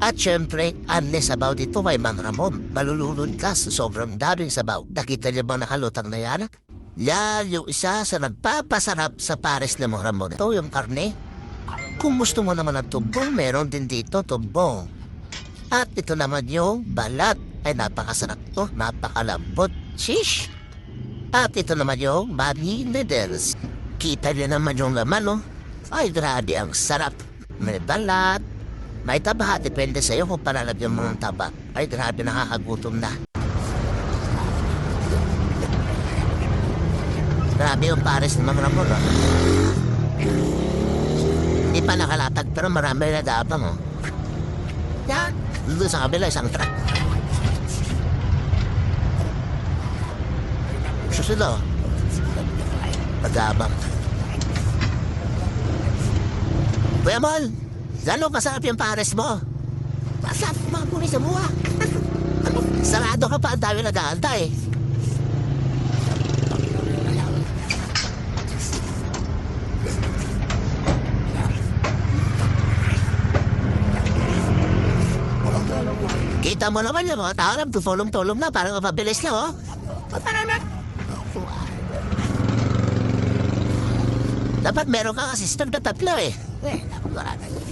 At syempre, unless about ito kay Mang Ramon, malulunod ka sa sobrang daming sabaw. Nakita niyo ba nakalutang na yan? Yan yung isa sa nagpapasarap sa pares ni Mang Ramon. Ito yung karne. Kung gusto mo naman ng tumbong, meron din dito tumbong. At ito naman yung balat. Ay napakasarap to, napakalambot. Shish! At ito naman yung mami noodles. Kita niyo naman yung laman, no? Ay, grabe, ang sarap. May balat, may taba, depende sa iyo kung palalagyan mo ng taba. Ay, grabe, nakakagutom na. Grabe yung pares mga ramon, no? Hindi pa nakalatag, pero marami na dabang, oh. Yan, doon sa kabila, isang truck. Susunod, oh. Pagabang. Kuya Mol, lalo masarap yung pares mo. Masarap mga puri sa buwa. Sarado ka pa, ang dami nag-aanta eh. Kita mo naman yung mga tao na tutulong-tulong na para mapabilis na, oh. Na. Dapat meron kang assistant na tatlo eh. Eh, wala na. Tatlo.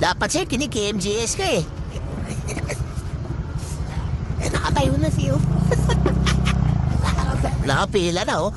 Dapat siya kinik-MGS ka. Eh, Nakatayo na siyo. Nakapila na oh.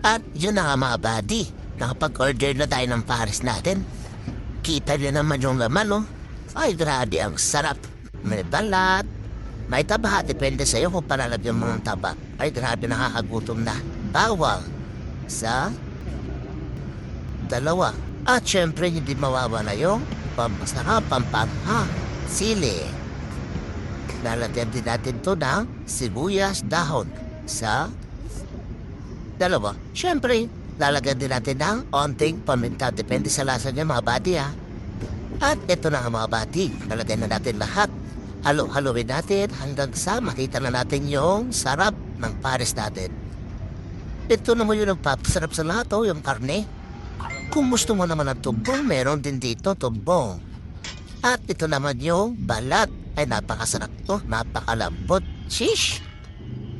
At yun na nga mga buddy. Nakapag-order na tayo ng pares natin. Kita niyo naman yung laman, no? Ay, grabe, ang sarap. May balat. May taba, depende sa'yo kung palalagyan mo ng taba. Ay, grabe, nakakagutom na. Bawang. Sa dalawa. At syempre, hindi mawawala yung pamasarap, pampangha, sili. Lalagyan din natin to ng sibuyas dahon sa dalawa. Syempre, lalagyan din natin ng onting paminta. Depende sa lasa niya mga bati ha. At ito na mga bati. Lalagyan na natin lahat. Halo-haloin natin hanggang sa makita na natin yung sarap ng pares natin. Ito naman yung nagpapasarap sa lahat oh, yung karne. Kung gusto mo naman ng tumbong, meron din dito tumbong. At ito naman yung balat. Ay napakasarap to, napakalambot. Shish!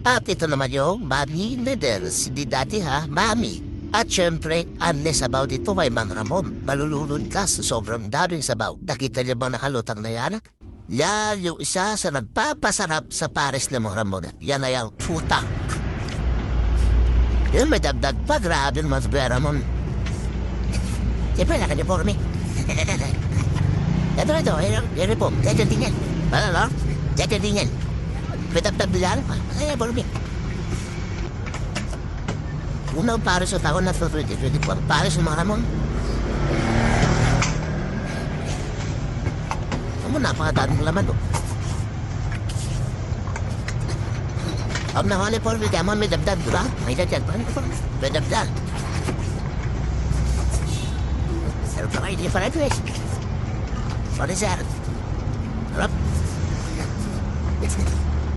At ito naman yung Mami Noodles. Hindi dati ha, Mami. At syempre, unless about ito kay Mang Ramon, malulunod ka sa sobrang daming sabaw. Nakita niyo ba nakalutang na yan? Yan yung isa sa nagpapasarap sa pares ni Mang Ramon. Yan ay ang puta. Yun, may dagdag pa. Grabe naman sa Ramon. Siyempre, nakaniforme. ito, ito. Yan po. Dito din yan. Ano, no? Dito din yan. Petap-tap diyan. Ay, Borbi. Unang para sa taon na 2024. Para sa mga ramon. Ano napakadaan ng laman, oh. Om na hali por may damon may dabdab, di ba? May dabdab pa. May dabdab. Pero pa kayo, di pa rin, pues. Sorry, sir. Harap.